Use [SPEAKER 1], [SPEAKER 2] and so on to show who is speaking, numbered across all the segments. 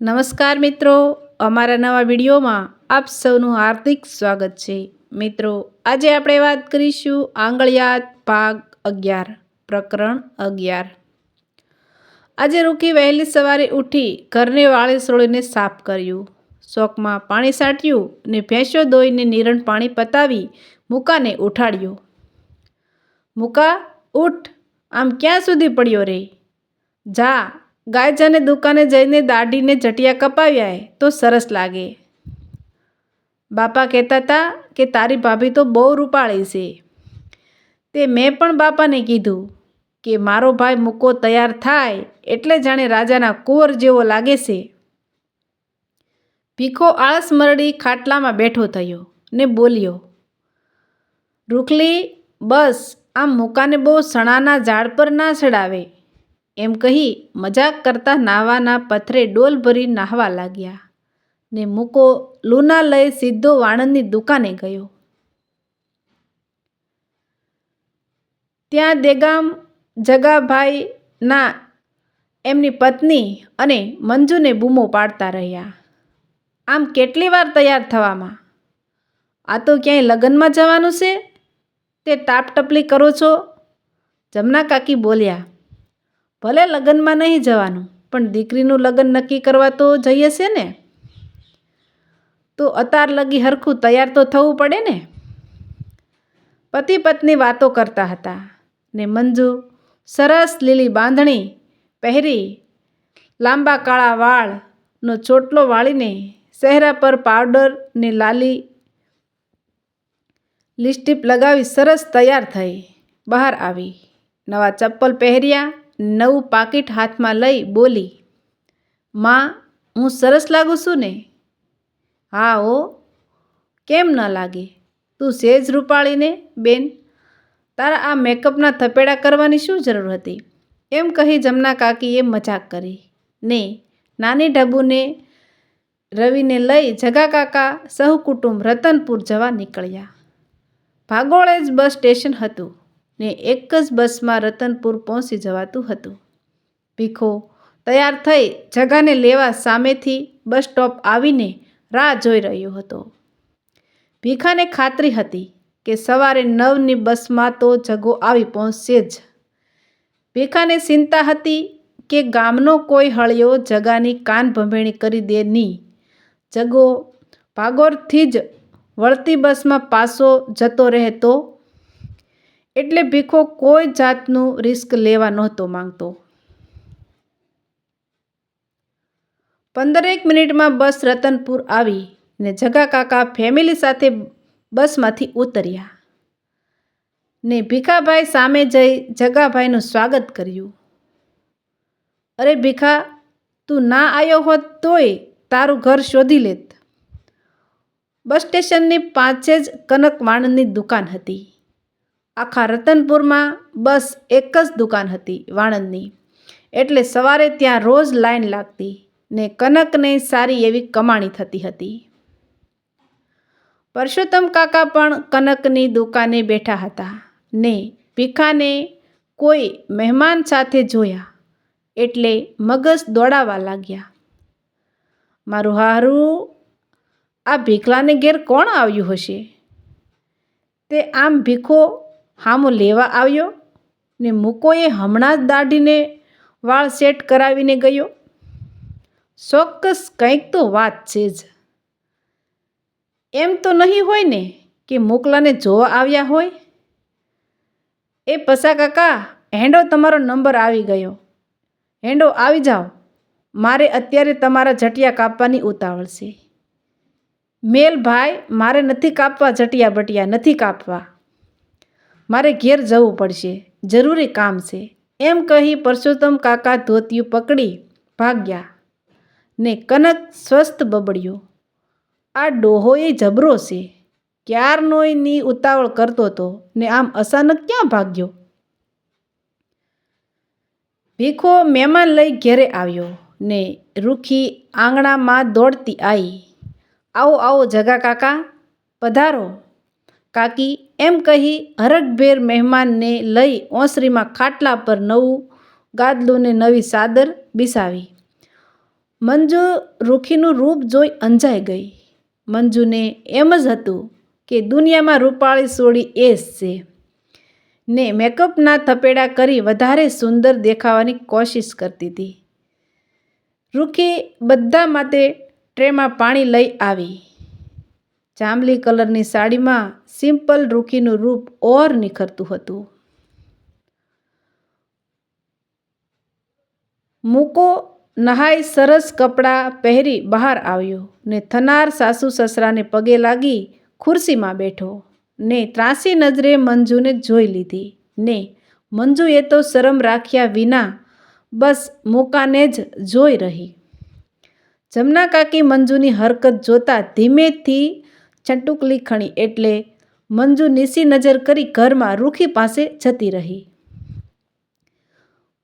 [SPEAKER 1] નમસ્કાર મિત્રો, અમારા નવા વિડીયોમાં આપ સૌનું હાર્દિક સ્વાગત છે. મિત્રો, આજે આપણે વાત કરીશું આંગળિયાત ભાગ અગિયાર, પ્રકરણ અગિયાર. આજે રૂકી વહેલી સવારે ઉઠી ઘરને વાળે સોળીને સાફ કર્યું. શોખમાં પાણી સાટ્યું ને ભેંસો દોઈને નિરણ પાણી પતાવી મુકાને ઉઠાડ્યો. મુકા, ઉઠ, આમ ક્યાં સુધી પડ્યો રે? જા ગાયજાને દુકાને જઈને દાઢીને જટિયા કપાવ્યા તો સરસ લાગે. બાપા કહેતા હતા કે તારી ભાભી તો બહુ રૂપાળી છે. તે મેં પણ બાપાને કીધું કે મારો ભાઈ મૂકો તૈયાર થાય એટલે જાણે રાજાના કુંવર જેવો લાગે છે. ભીખો આળસ મરડી ખાટલામાં બેઠો થયો ને બોલ્યો, રૂખલી, બસ, આમ મૂકાને બહુ સણાના ઝાડ પર ના ચડાવે. એમ કહી મજાક કરતા નાવાના પથરે ડોલ ભરી નાહવા લાગ્યા ને મૂકો લૂના લઈ સીધો વાણંદની દુકાને ગયો. ત્યાં દેગામ જગાભાઈના એમની પત્ની અને મંજુને બૂમો પાડતા રહ્યા. આમ કેટલી વાર તૈયાર થવામાં? આ તો ક્યાંય લગ્નમાં જવાનું છે? તે ટાપટપલી કરો છો? જમના કાકી બોલ્યા ભલે લગ્નમાં નહીં જવાનું, પણ દીકરીનું લગ્ન નક્કી કરવા તો જઈએ છે ને? તો અતાર લગી હરખું તૈયાર તો થવું પડે ને? પતિ પત્ની વાતો કરતા હતા ને મંજુ સરસ લીલી બાંધણી પહેરી, લાંબા કાળા વાળનો ચોટલો વાળીને ચહેરા પર પાવડર ને લાલી લિપસ્ટિક લગાવી સરસ તૈયાર થઈ બહાર આવી. નવા ચપ્પલ પહેર્યા નવું પાકીટ હાથમાં લઈ બોલી, માં, હું સરસ લાગું છું ને? હા ઓ કેમ ન લાગે? તું સેજ રૂપાળીને, બેન, તારા આ મેકઅપના થપેડા કરવાની શું જરૂર હતી? એમ કહી જમના કાકીએ મજાક કરી. ને, નાની ઢબુને રવિને લઈ જગા કાકા સહકુટુંબ રતનપુર જવા નીકળ્યા. ભાગોળે જ બસ સ્ટેશન હતું. ને એક જ બસમાં રતનપુર પહોંચી જવાતું હતું. ભીખો તૈયાર થઈ જગાને લેવા સામેથી બસ સ્ટોપ આવીને રાહ જોઈ રહ્યો હતો. ભીખાને ખાતરી હતી કે સવારે નવની બસમાં તો જગો આવી પહોંચશે જ. ભીખાને ચિંતા હતી કે ગામનો કોઈ હળિયો જગાની કાન ભંભેણી કરી દે નહીં. જગો ભાગોરથી જ વળતી બસમાં પાસો જતો રહેતો એટલે ભીખો કોઈ જાતનું રિસ્ક લેવા નહોતો માંગતો. પંદરેક મિનિટમાં બસ રતનપુર આવી ને જગા કાકા ફેમિલી સાથે બસમાંથી ઉતર્યા ને ભીખાભાઈ સામે જઈ જગાભાઈનું સ્વાગત કર્યું. અરે ભીખા, તું ના આવ્યો હોત તોય તારું ઘર શોધી લેત. બસ સ્ટેશનની પાંચે જ કનક માણની દુકાન હતી. આખા રતનપુરમાં બસ એક જ દુકાન હતી વાણંદની. એટલે સવારે ત્યાં રોજ લાઈન લાગતી ને કનકને સારી એવી કમાણી થતી હતી. પરસોત્તમ કાકા પણ કનકની દુકાને બેઠા હતા ને ભીખાને કોઈ મહેમાન સાથે જોયા એટલે મગજ દોડાવા લાગ્યા. મારું હારું, આ ભીખલાને ઘેર કોણ આવ્યું હશે? તે આમ ભીખો હામો લેવા આવ્યો ને મૂકોએ હમણાં જ દાઢીને વાળ સેટ કરાવીને ગયો. ચોક્કસ કંઈક તો વાત છે જ. એમ તો નહીં હોય ને કે મોકલાને જોવા આવ્યા હોય? એ પસા કાકા, હેંડો તમારો નંબર આવી ગયો. હેંડો, આવી જાઓ. મારે અત્યારે તમારા જટિયા કાપવાની ઉતાવળ છે. મેલ ભાઈ, મારે નથી કાપવા જટિયા બટિયા, નથી કાપવા. મારે ઘેર જવું પડશે, જરૂરી કામ છે. એમ કહી પરસોત્તમ કાકા ધોતિયું પકડી ભાગ્યા ને કનક સ્વસ્થ બબડ્યો. આ ડોહો એ જબરો છે. ક્યારનોયની ઉતાવળ કરતો હતો ને આમ અચાનક ક્યાં ભાગ્યો? ભીખો મહેમાન લઈ ઘેરે આવ્યો ને રૂખી આંગણામાં દોડતી આવી આવો આવો જગા કાકા, પધારો. કાકી એમ કહી હરખભેર મહેમાનને લઈ ઓસરીમાં ખાટલા પર નવું ગાદલું ને નવી સાદર બિસાવી. મંજુ રૂખીનું રૂપ જોઈ અંજાઈ ગઈ. મંજુને એમ જ હતું કે દુનિયામાં રૂપાળી સોડી એ જ છે. ને મેકઅપના થપેડા કરી વધારે સુંદર દેખાવાની કોશિશ કરતી હતી. રૂખી બધા માટે ટ્રેમાં પાણી લઈ આવી. જાંબલી કલરની સાડીમાં સિમ્પલ રૂકીનું રૂપ ઓર નિખરતું હતું. મૂકો નહાઈ સરસ કપડાં પહેરી બહાર આવ્યો ને થનાર સાસુ સસરાને પગે લાગી ખુરશીમાં બેઠો ને ત્રાસી નજરે મંજુને જોઈ લીધી. ને મંજુએ તો શરમ રાખ્યા વિના બસ મૂકાને જ જોઈ રહી. જમના કાકી મંજુની હરકત જોતા ધીમેથી છંટુકલી ખણી એટલે મંજુ નીસી નજર કરી ઘરમાં રૂખી પાસે જતી રહી.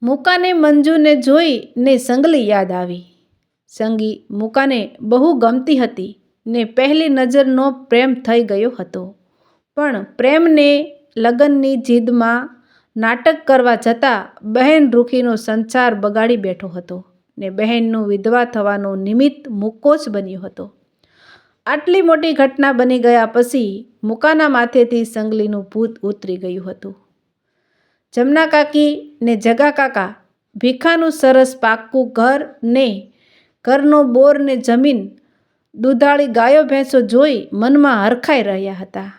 [SPEAKER 1] મૂકાને મંજુને જોઈ ને સંગલી યાદ આવી. સંગી મૂકાને બહુ ગમતી હતી ને પહેલી નજરનો પ્રેમ થઈ ગયો હતો. પણ પ્રેમને લગ્નની જીદમાં નાટક કરવા જતાં બહેન રૂખીનો સંસાર બગાડી બેઠો હતો ને બહેનનું વિધવા થવાનો નિમિત્ત મૂકો જ બન્યો હતો. આટલી મોટી ઘટના બની ગયા પછી મૂકાના માથેથી સંગલીનું ભૂત ઉતરી ગયું હતું. જમના કાકી ને જગા કાકા ભીખાનું સરસ પાક્કું ઘર ને ઘરનો બોર ને જમીન દૂધાળી ગાયો ભેંસો જોઈ મનમાં હરખાઈ રહ્યા હતા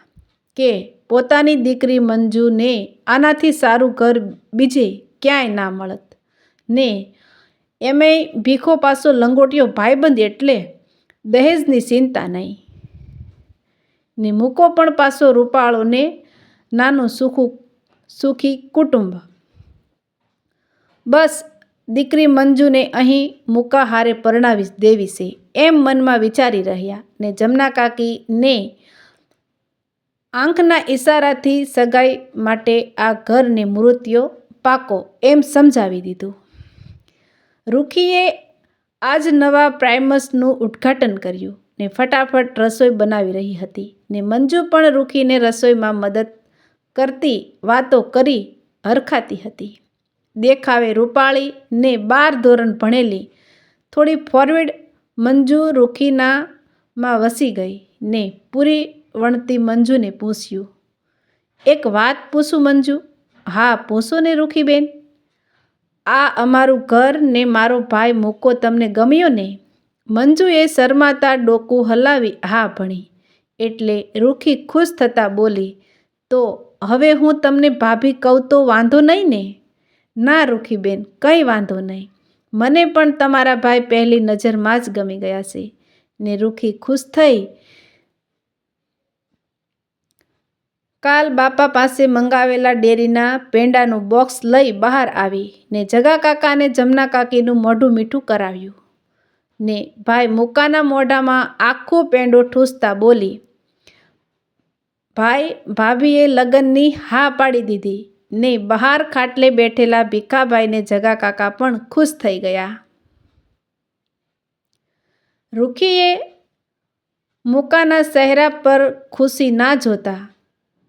[SPEAKER 1] કે પોતાની દીકરી મંજુને આનાથી સારું ઘર બીજે ક્યાંય ના મળત. ને એમેય ભીખો પાસો લંગોટિયો ભાઈબંધ એટલે દહેજની ચિંતા નહીં. ને મૂકો પણ પાસો રૂપાળો ને નાનું સુખું, સુખી કુટુંબ. બસ, દીકરી મંજુને અહીં મૂકા હારે પરણાવી દેવી છે. એમ મનમાં વિચારી રહ્યા ને જમના કાકીને આંખના ઈશારાથી સગાઈ માટે આ ઘરને મૃત્યો પાકો એમ સમજાવી દીધું. રૂખીએ આજ નવા પ્રાઇમસનું ઉદ્ઘાટન કર્યું. ને ફટાફટ રસોઈ બનાવી રહી હતી. ને મંજુ પણ રૂકીને રસોઈમાં મદદ કરતી વાતો કરી હરખાતી હતી. દેખાવે રૂપાળી ને બાર ધોરણ ભણેલી થોડી ફોરવર્ડ મંજુ રૂખીનામાં વસી ગઈ ને પૂરી વણતી મંજુને પૂછ્યું, એક વાત પૂછું મંજુ? હા, પૂછો ને રૂખીબેન. આ અમારું ઘર ને મારો ભાઈ મૂકો તમને ગમ્યો ને? મંજુએ શરમાતા ડોકું હલાવી, હા ભણી. એટલે રૂખી ખુશ થતાં બોલી, તો હવે હું તમને ભાભી કહું તો વાંધો નહીં ને? ના રૂખીબેન કંઈ વાંધો નહીં. મને પણ તમારા ભાઈ પહેલી નજરમાં જ ગમી ગયા છે. ને રૂખી ખુશ થઈ કાલ બાપા પાસે મંગાવેલા ડેરીના પેંડાનું બોક્સ લઈ બહાર આવી ને જગા કાકાને જમના કાકીનું મોઢું મીઠું કરાવ્યું. ને ભાઈ મુકાના મોઢામાં આખો પેંડો ઠૂસતા બોલી, ભાઈ, ભાભીએ લગ્નની હા પાડી દીધી ને બહાર ખાટલે બેઠેલા ભીખાભાઈને જગા કાકા પણ ખુશ થઈ ગયા. રૂખીએ મુકાના ચહેરા પર ખુશી ના જોતા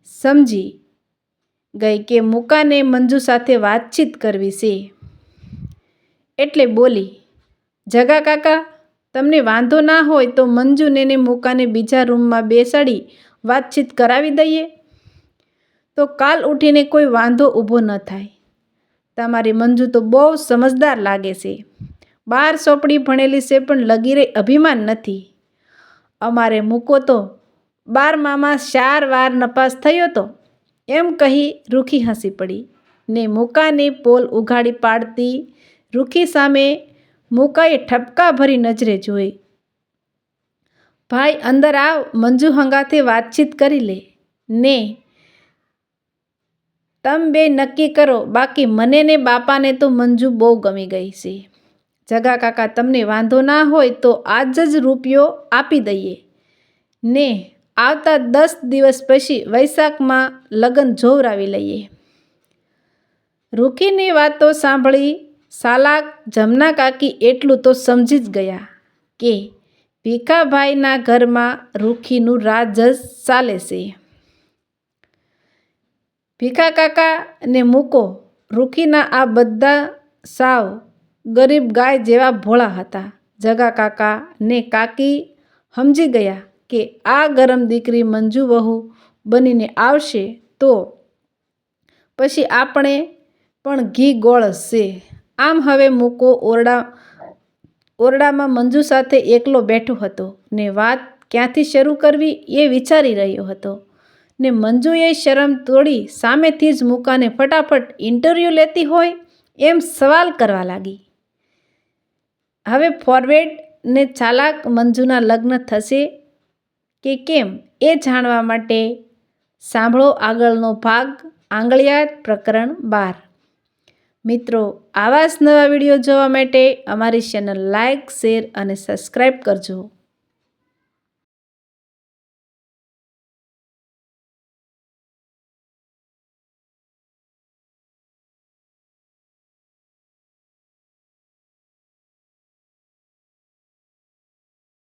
[SPEAKER 1] સમજી ગઈ કે મુકાને મંજુ સાથે વાતચીત કરવી છે. એટલે બોલી, જગા કાકા, તમને વાંધો ના હોય તો મંજુને ને મુકાને બીજા રૂમમાં બેસાડી વાતચીત કરાવી દઈએ? તો કાલ ઉઠીને કોઈ વાંધો ઊભો ન થાય. તમારી મંજુ તો બહુ સમજદાર લાગે છે. બાર સોપડી ભણેલી છે પણ લગીરે અભિમાન નથી. અમારે મૂકો તો બાર મામા ચાર વાર નપાસ થયો તો એમ કહી રૂખી હસી પડી. ને મૂકાની પોલ ઉઘાડી પાડતી રૂખી સામે મૂકાએ ઠપકા ભરી નજરે જોઈ. ભાઈ, અંદર આવ, મંજુ હંગાથે વાતચીત કરી લે. ને તમે બે નક્કી કરો, બાકી મને ને બાપાને તો મંજુ બહુ ગમી ગઈ છે. જગા કાકા, તમને વાંધો ના હોય તો આજ જ રૂપિયો આપી દઈએ. ને આવતા દસ દિવસ પછી વૈશાખમાં લગ્ન જોવરાવી લઈએ. રૂખીની વાતો સાંભળી સાલાક જમના કાકી એટલું તો સમજી જ ગયા કે ભીખાભાઈના ઘરમાં રૂખીનું રાજ જ ચાલે છે. ભીખા કાકા ને મૂકો, રૂખીના આ બધા સાવ ગરીબ ગાય જેવા ભોળા હતા. જગા કાકા ને કાકી સમજી ગયા કે આ ગરમ દીકરી મંજુ વહુ બનીને આવશે તો પછી આપણે પણ ઘી ગોળ છે આમ હવે મૂકો ઓરડા, ઓરડામાં મંજુ સાથે એકલો બેઠો હતો ને વાત ક્યાંથી શરૂ કરવી એ વિચારી રહ્યો હતો. ને મંજુએ શરમ તોડી સામેથી જ મૂકાને ફટાફટ ઇન્ટરવ્યૂ લેતી હોય એમ સવાલ કરવા લાગી. હવે ફોરવેડ ને ચાલાક મંજુના લગ્ન થશે કે કેમ એ જાણવા માટે સાંભળો આગળનો ભાગ આંગળિયાત પ્રકરણ બાર. મિત્રો, આવા જ નવા વીડિયો જોવા માટે અમારી ચેનલ લાઇક શેર અને સબસ્ક્રાઈબ કરજો.